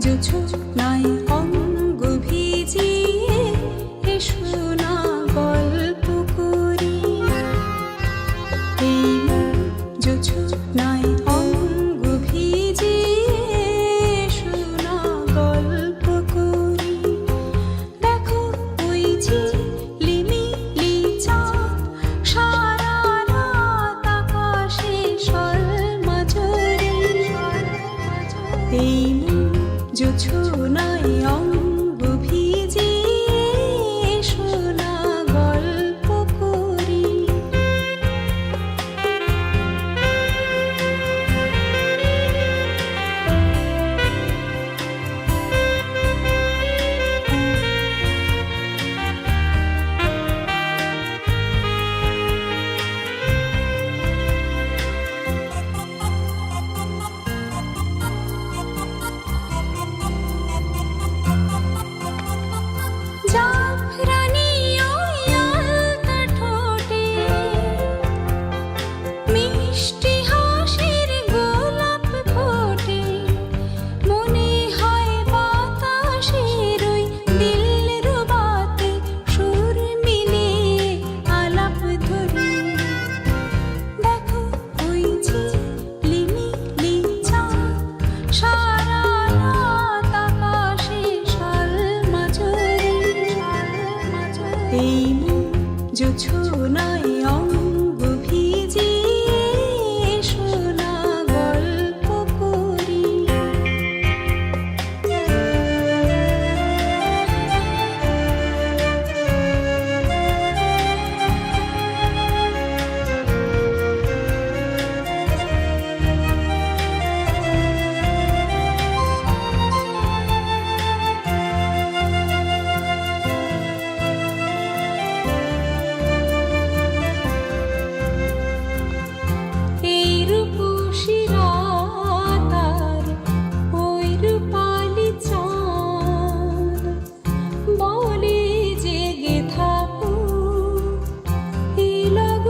জুছু নাই অঙ্গ ভিজিয়ে এসো না গল্প করি এই জুছু নাই অঙ্গ ভিজিয়ে এসো না গল্প করি দেখো ওই যে লিমিলি চাঁদ, সারা রাত আকাশে শর্মা এই 就出。এই মন নাই logo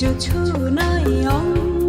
জোছনায় অঙ্গ।